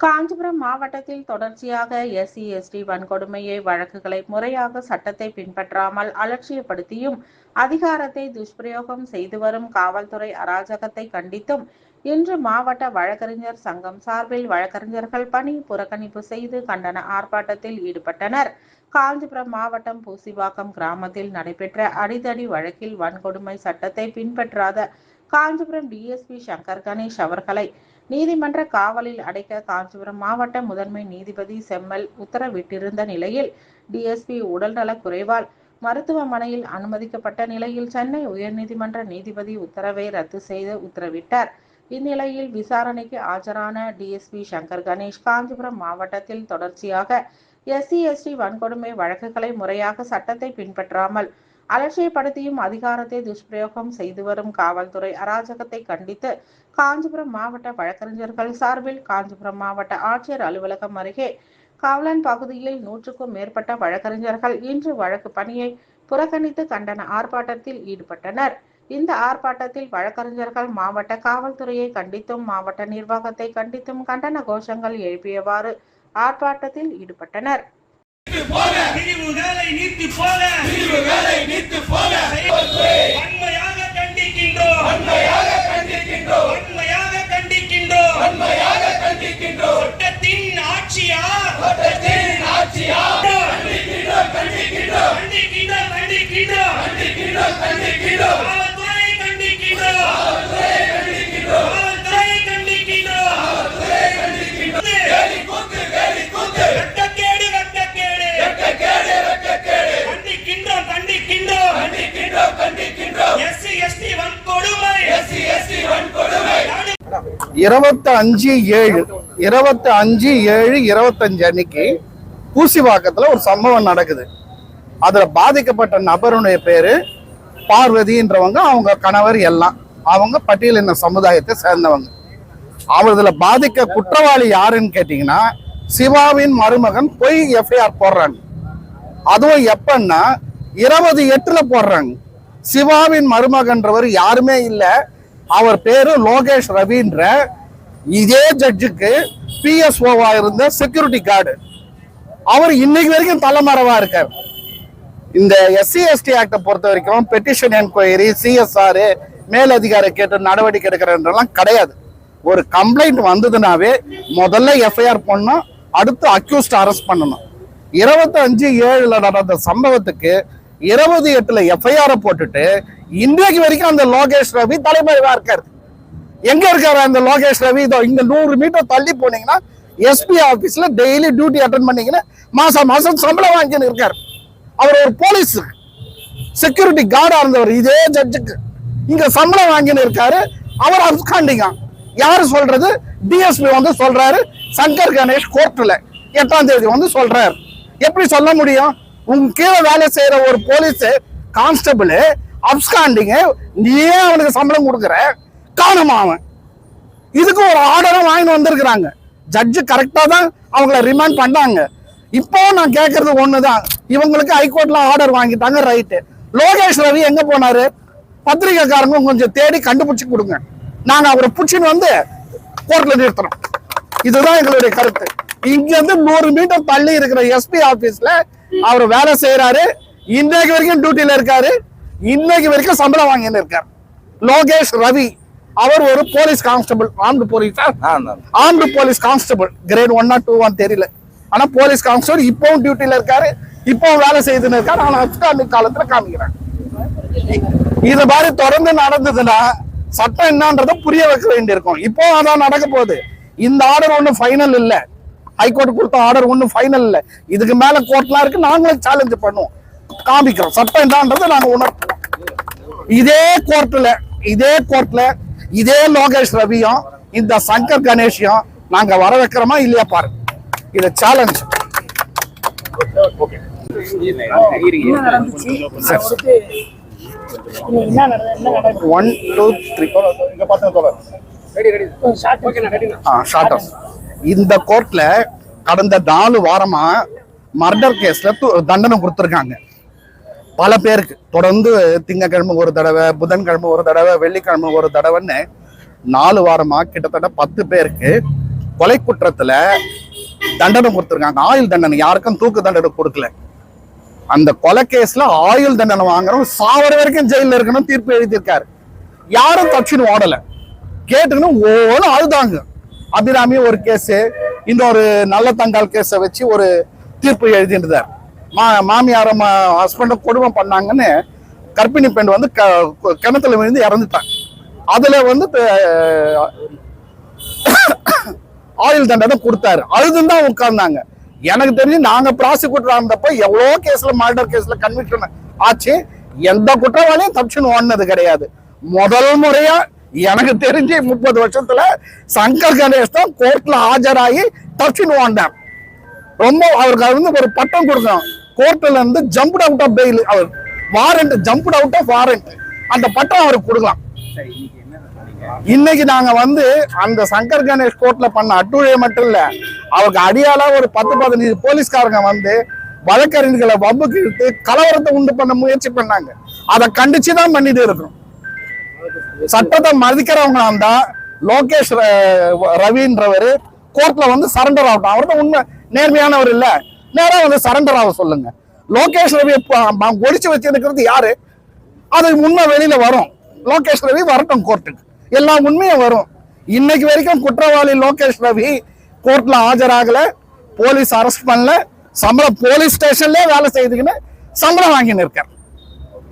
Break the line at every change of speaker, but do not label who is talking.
காஞ்சிபுரம் மாவட்டத்தில் தொடர்ச்சியாக SC ST வன்கொடுமையை வழக்குகளை முறையாக சட்டத்தை பின்பற்றாமல் அலட்சியப்படுத்தியும் அதிகாரத்தை துஷ்பிரயோகம் செய்து வரும் காவல்துறை அராஜகத்தை கண்டித்தும் இன்று மாவட்ட வழக்கறிஞர் சங்கம் சார்பில் வழக்கறிஞர்கள் பணி புறக்கணிப்பு செய்து கண்டன ஆர்ப்பாட்டத்தில் ஈடுபட்டனர். காஞ்சிபுரம் மாவட்டம் பூசிவாக்கம் கிராமத்தில் நடைபெற்ற அடிதடி வழக்கில் வன்கொடுமை சட்டத்தை பின்பற்றாத காஞ்சிபுரம் டிஎஸ்பி சங்கர் கணேஷ் அவர்களை நீதிமன்ற காவலில் அடைக்க காஞ்சிபுரம் மாவட்ட முதன்மை நீதிபதி செம்மல் உத்தரவிட்டிருந்த நிலையில் டிஎஸ்பி உடல்நலக் குறைவால் மருத்துவமனையில் அனுமதிக்கப்பட்ட நிலையில் சென்னை உயர்நீதிமன்ற நீதிபதி உத்தரவை ரத்து செய்து உத்தரவிட்டார். இந்நிலையில் விசாரணைக்கு ஆஜரான டிஎஸ்பி சங்கர் கணேஷ் காஞ்சிபுரம் மாவட்டத்தில் தொடர்ச்சியாக எஸ்சி எஸ்டி வன்கொடுமை வழக்குகளை முறையாக சட்டத்தை பின்பற்றாமல் அலட்சியப்படுத்தியும் அதிகாரத்தை துஷ்பிரயோகம் செய்து வரும் காவல்துறை அராஜகத்தை கண்டித்து காஞ்சிபுரம் மாவட்ட வழக்கறிஞர்கள் சார்பில் காஞ்சிபுரம் மாவட்ட ஆட்சியர் அலுவலகம் அருகே காவலன் பகுதியில் நூற்றுக்கும் மேற்பட்ட வழக்கறிஞர்கள் இன்று வழக்கு பணியை புறக்கணித்து கண்டன ஆர்ப்பாட்டத்தில் ஈடுபட்டனர். இந்த ஆர்ப்பாட்டத்தில் வழக்கறிஞர்கள் மாவட்ட காவல்துறையை கண்டித்தும் மாவட்ட நிர்வாகத்தை கண்டித்தும் கண்டன கோஷங்கள் எழுப்பியவாறு ஆர்ப்பாட்டத்தில் ஈடுபட்டனர்.
பிரிவுகளை நீத்து
இருபத்தி அஞ்சு ஏழு இருபத்தி அஞ்சு ஏழு இருபத்தஞ்சு அன்னைக்கு பூசிவாக்கத்தில் ஒரு சம்பவம் நடக்குது. அதில் பாதிக்கப்பட்ட நபருடைய பேர் பார்வதின்றவங்க அவங்க கணவர் எல்லாம். அவங்க பட்டியலின சமுதாயத்தை சேர்ந்தவங்க. அவர்துல பாதிக்க குற்றவாளி யாருன்னு கேட்டிங்கன்னா சிவாவின் மருமகன் பொய் எஃப்ஐஆர் போடுறாங்க. அதுவும் எப்பன்னா இருபது எட்டில் போடுறாங்க. சிவாவின் மருமகன்றவர் யாருமே இல்லை. அவர் பேரு லோகேஷ் ரவின்ற இதே ஜட்ஜுக்கு பிஎஸ்ஓவா இருந்த செக்யூரிட்டி கார்டு அவர் இன்னைக்கு வரைக்கும் தலைமறைவா இருக்கார். இந்த எஸ்சி எஸ்டி ஆக்டை பொறுத்த வரைக்கும் பெட்டிஷன் என்கொயரி சிஎஸ்ஆர் மேலதிகாரி கேட்டு நடவடிக்கை எடுக்கிறன்றலாம் கிடையாது. ஒரு கம்ப்ளைண்ட் வந்ததுனாவே முதல்ல எஃப்ஐஆர் பண்ணணும் அடுத்து அக்யூஸ்ட் அரெஸ்ட் பண்ணணும். இருபத்தஞ்சு ஏழுல நடந்த சம்பவத்துக்கு இருபது எட்டுல எஃப்ஐஆரை போட்டுட்டு இன்றைக்கு வரைக்கும் அந்த லோகேஷ் ரவி தலைமறைவா இருக்காரு. எங்க இருக்காரு அந்த லோகேஷ் ரவி? இதோ இங்க நூறு மீட்டர் தள்ளி போனீங்கன்னா எஸ்பி ஆபீஸ்ல டெய்லி டியூட்டி அட்டன் பண்ணீங்கன்னா மாசம் மாசம் சம்பளம் வாங்கின்னு இருக்காரு. அவர் ஒரு போலீஸ் செக்யூரிட்டி கார்டா இருந்தவர் இதே ஜட்ஜுக்கு இங்க சம்பளம் வாங்கின்னு இருக்காரு. அவர் அப்காண்டிங்க. யாரு சொல்றது? டிஎஸ்பி வந்து சொல்றாரு. சங்கர் கணேஷ் கோர்ட்ல எட்டாம் தேதி வந்து சொல்றாரு. எப்படி சொல்ல முடியும்? உங்க கீழே வேலை செய்யற ஒரு போலீஸ் கான்ஸ்டபிள் அப்ஸ்காண்டிங்க. நீயே அவனுக்கு சம்பளம் கொடுக்குற. காணுமா அவன்? இதுக்கு ஒரு ஆர்டரும் வாங்கிட்டு வந்திருக்கிறாங்க. ஜட்ஜு கரெக்டாக தான் அவங்கள ரிமாண்ட் பண்ணாங்க. இப்போ நான் கேட்கறது தான் இவங்களுக்கு ஹைகோர்ட்ல ஆர்டர் வாங்கிட்டாங்க ரைட்டு லோகேஷ் ரவி எங்க போனாரு? பத்திரிகைக்காரங்க கொஞ்சம் தேடி கண்டுபிடிச்சு கொடுங்க. நாங்கள் அவரை பிடிச்சின்னு வந்து கோர்ட்டில் நிறுத்துறோம். இதுதான் எங்களுடைய கருத்து. இங்கேருந்து நூறு மீட்டர் தள்ளி இருக்கிற எஸ்பி ஆஃபீஸில் அவர் வேலை செய்கிறாரு இன்றைக்கு வரைக்கும் டியூட்டியில் இருக்காரு. இன்னைக்கு வரைக்கும் சம்பளம் வாங்கின்னு இருக்காரு. லோகேஷ் ரவி அவர் ஒரு police constable. Armed police? Armed police constable. Grade one two one தெரியல. ஆனா போலீஸ் கான்ஸ்டபிள் இப்பவும் டியூட்டில இருக்காரு. இப்பவும் வேலை செய்துன்னு இருக்காரு. ஆனா அப்கானிக் காலத்துல காமிக்கிறாங்க இது மாதிரி தொடர்ந்து நடந்ததுன்னா சட்டம் என்னன்றத புரிய வைக்க வேண்டியிருக்கும். இப்போ அதான் நடக்க போகுது. இந்த ஆர்டர் ஒன்றும் ஃபைனல் இல்ல. ஹைகோர்ட் கொடுத்த ஆர்டர் ஒன்றும் ஃபைனல் இல்ல. இதுக்கு மேல கோர்ட்லாம் இருக்கு. நாங்களே சேலஞ்ச் பண்ணுவோம். காமிக்கிறோம். சட்டம் என்னன்றதை நாங்க உணர்த்துவோம் இதே கோர்ட்ல இதே கோர்ட்ல இதே லோகேஷ் ரவியும் இந்த சங்கர் கணேஷையும் நாங்க வர வைக்கிறோமா இல்லையா பாரு. இது சேலஞ்ச் ஒன் டூ த்ரீ இந்த கோர்ட்ல கடந்த நாலு வாரமா மர்டர் கேஸ்ல தண்டனை கொடுத்துருக்காங்க. பல பேருக்கு. தொடர்ந்து திங்கக்கிழமை ஒரு தடவை புதன்கிழமை ஒரு தடவை வெள்ளிக்கிழமை ஒரு தடவைன்னு நாலு வாரமாக கிட்டத்தட்ட பத்து பேருக்கு கொலை குற்றத்தில் தண்டனை கொடுத்துருக்காங்க. ஆயுள் தண்டனை. யாருக்கும் தூக்கு தண்டனை கொடுக்கல. அந்த கொலை கேஸ்ல ஆயுள் தண்டனை வாங்குறவங்க சாவர வரைக்கும் ஜெயில இருக்கணும் தீர்ப்பு எழுதியிருக்காரு. யாரும் தச்சுன்னு ஓடல. கேட்டுக்கணும் ஓன்னு அழுதாங்க. அபிராமி ஒரு கேஸ் இன்னொரு நல்ல தங்கால் கேஸை வச்சு ஒரு தீர்ப்பு எழுதிட்டு மா மாமியார ஹஸ்பண்டை கொடுமை பண்ணாங்கன்னு கர்ப்பிணி பெண் வந்து க- கிணத்துல விழுந்து இறந்துட்டாங்க. அதுல வந்து ஆயுள் தண்டனை கொடுத்தாரு. அழுதுன்னு தான் உட்கார்ந்தாங்க. எனக்கு தெரிஞ்சு நாங்கள் ப்ராசிக்யூட்டராக இருந்தப்போ எவ்வளோ கேஸில் மர்டர் கேஸ்ல கன்விக்ஷன் ஆச்சு. எந்த குற்றவாளியும் தப்பிச்சுன்னு ஓடினது கிடையாது. முதல் முறையா எனக்கு தெரிஞ்சு முப்பது வருஷத்துல சங்கர் கணேஷ் தான் கோர்ட்ல ஆஜராகி தப்பிச்சுன்னு ஓண்டேன் ரொம்ப அவருக்கு அது வந்து ஒரு பட்டம் கொடுக்கணும் கோர்ட்ல இருந்து jumped out of bail our. Warrant jumped out of warrant அந்த பட்டம் அவருக்கு கொடுக்கலாம். இன்னைக்கு நாங்க வந்து அந்த சங்கர் கணேஷ் கோர்ட்ல பண்ண அட்டுழியை மட்டும் இல்ல அவருக்கு அடியால ஒரு பத்து பதினஞ்சு போலீஸ்காரங்க வந்து வழக்கறிஞர்களை வம்புக்கு இழுத்து கலவரத்தை உண்டு பண்ண முயற்சி பண்ணாங்க. அதை கண்டிச்சுதான் பண்ணிட்டு இருக்கோம். சட்டத்தை மதிக்கிறவங்க இருந்தா லோகேஷ் ரவின்றவர் கோர்ட்ல வந்து சரண்டர் ஆகட்டும். அவர் தான் உண்மை. நேர்மையானவர் இல்ல. நேரா வந்து சரண்டர் ஆக சொல்லுங்க. லோகேஷ் ரவி ஒழிச்சு வச்சிருக்கிறது யாரு? அது உண்மை வெளியில வரும். லோகேஷ் ரவி வரட்டும் கோர்ட்டுக்கு எல்லா உண்மையும் வரும். இன்னைக்கு வரைக்கும் குற்றவாளி லோகேஷ் ரவி கோர்ட்ல ஆஜராகல. போலீஸ் அரெஸ்ட் பண்ணல. சம்பளம் போலீஸ் ஸ்டேஷன்லயே வேலை செய்துக்கின்னு சம்பளம் வாங்கின்னு இருக்கார்.